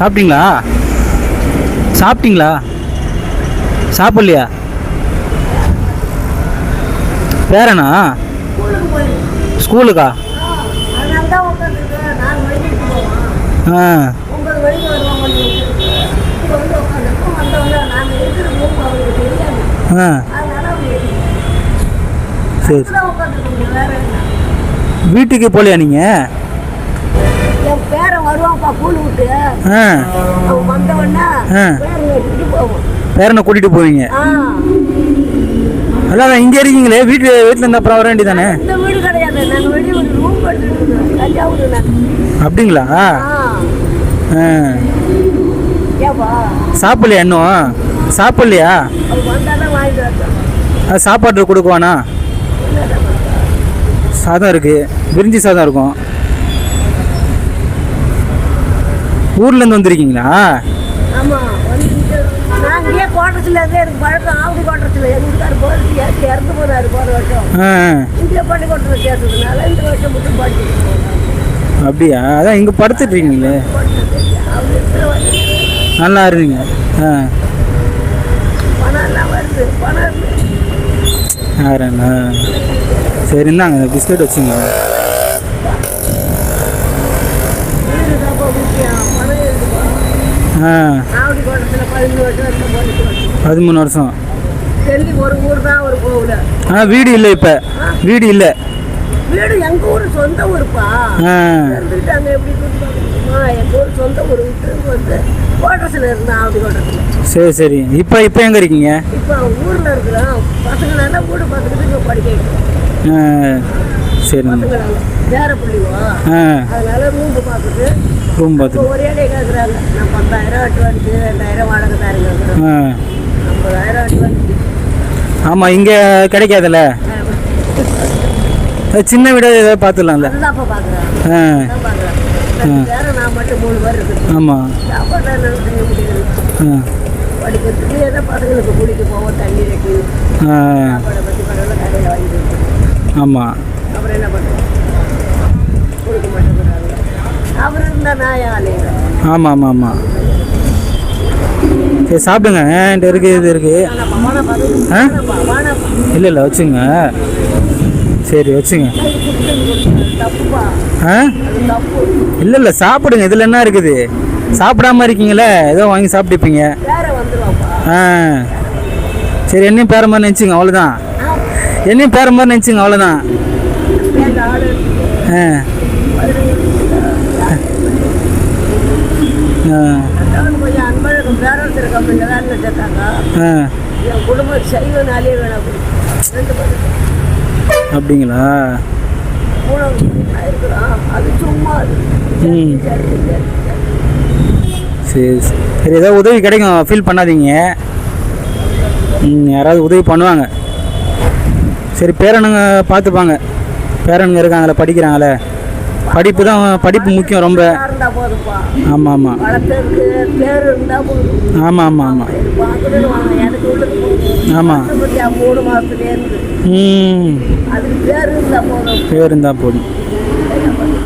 சாப்பிட்டீங்களா? சாப்பிட்டீங்களா? சாப்பிட்லையா? பேரனா ஸ்கூலுக்கா? ஆ. ஆ. சரி. வீட்டுக்கு போகலையா நீங்கள் என் பேரன் வருவான்ப்பா கூழ் விட்டு ஆ அவன் வந்தவொடனே ஆ. பேரன் எடுத்துட்டு போவோம் பேரனை கூட்டிகிட்டு போவீங்க? அதான் இங்கே இருக்கீங்களே வீட்டு வீட்டில் இருந்தால் அப்புறம் வர வேண்டியதானே அப்படிங்களா? சாப்பிட்லையா இன்னும்? சாப்பிட்லையா? சாப்பாடு கொடுக்குவானா? சாதம் இருக்குது விரிஞ்சி சாதம் இருக்கும். ஊர்லேருந்து வந்திருக்கீங்களா? ஆமாம் நான் இங்கே கோட்டத்தில் இருந்தே எனக்கு பழக்கம் ஆவடி கோட்டத்தில். எங்கள் வீட்டுக்கார் போகிறது ஏற்றி இறந்து போனார் போன வருஷம். இங்கே பள்ளிக்கூடத்தில் சேர்த்ததுனால இந்த வருஷம் மட்டும் படிச்சுட்டு அப்படியா? அதான் இங்கே படுத்துட்டு இருக்கீங்களே நல்லா இருந்தீங்க ஆ. பணம் எல்லாம் வருது பணம். யாரண்ணா சரி இந்தாங்க இந்த பிஸ்கட் வச்சுங்க வீடு தான்ப்பா முக்கியம் பணம் இருக்குப்பா ஆ ஆவடி கோட்டத்தில் பதினஞ்சு வருஷம் இருக்க பள்ளிக்கூடம் பதிமூணு வருஷம். ஆ வீடு இல்லை இப்போ. வீடு இல்லை. வீடு எங்கள் ஊர்? சொந்த ஊருப்பா. அங்கே எப்படி எங்கள் ஊர் சொந்த ஊர். விட்டு வந்து கோட்டத்தில் இருந்தேன் கோட்டத்தில் சரி சரி. இப்போ இப்போ எங்கே இருக்கீங்க? இப்போ ஊரில் இருக்கிறோம். பசங்களெல்லாம் வீடு பார்த்துக்கிட்டு இங்கே படிக்க பசங்களெல்லாம் வேற பிள்ளைவா? அதனால ரூம் பார்த்துட்டு ரூம் பார்த்து ஒரே அடி கேட்குறாங்க நான் பத்தாயிரம் அட்வான்ஸு ரெண்டாயிரம் வாடகை கேட்குறேன் ஆ. ஐம்பதாயிரம் அட்வான்ஸ் ஆமாம் இங்கே கிடைக்காதுல்ல? சின்ன வீடு ஏதாவது பார்த்துடலாம்ல? ஆ. அதான் பார்க்குறேன். வேற நான் மட்டும் மூணு ஆமாம் ஆமாம் ஆமாம் சரி சாப்பிடுங்க என்கிட்ட இருக்குது இது இருக்குது ஆ? இல்லை இல்லை வச்சுங்க. சரி வச்சுங்க. ஆ? இல்லை இல்லை சாப்பிடுங்க. இதில் என்ன இருக்குது? சாப்பிடாம இருக்கீங்களே ஏதோ வாங்கி சாப்பிட்டுப்பீங்க. ஆ. சரி என்னையும் பேர மாதிரி நினச்சிங்க அவ்வளோதான் என்னையும் பேர மாதிரி நினச்சிங்க அவ்வளோதான் ஆ. அன்பழகம் பேரரசர் கம்பெனியில் வேலை சேர்த்தாங்க என் குடும்பம் செய்வனாலே வேணாம் ரெண்டு பேரும். அப்படிங்களா? அது சும்மா சரி, சரி, சரி. சரி சரி. ஏதோ உதவி கிடைக்கும். ஃபீல் பண்ணாதீங்க. யாராவது உதவி பண்ணுவாங்க. சரி பேரனுங்க பார்த்துப்பாங்க. பேரனுங்க இருக்காங்களே படிக்கிறாங்களே படிப்பு தான் படிப்பு முக்கியம் ரொம்ப. ஆமாம் ஆமாம் ஆமாம் ஆமாம் ஆமாம் ஆமாம் ம். பேர் இருந்தால் போதும்.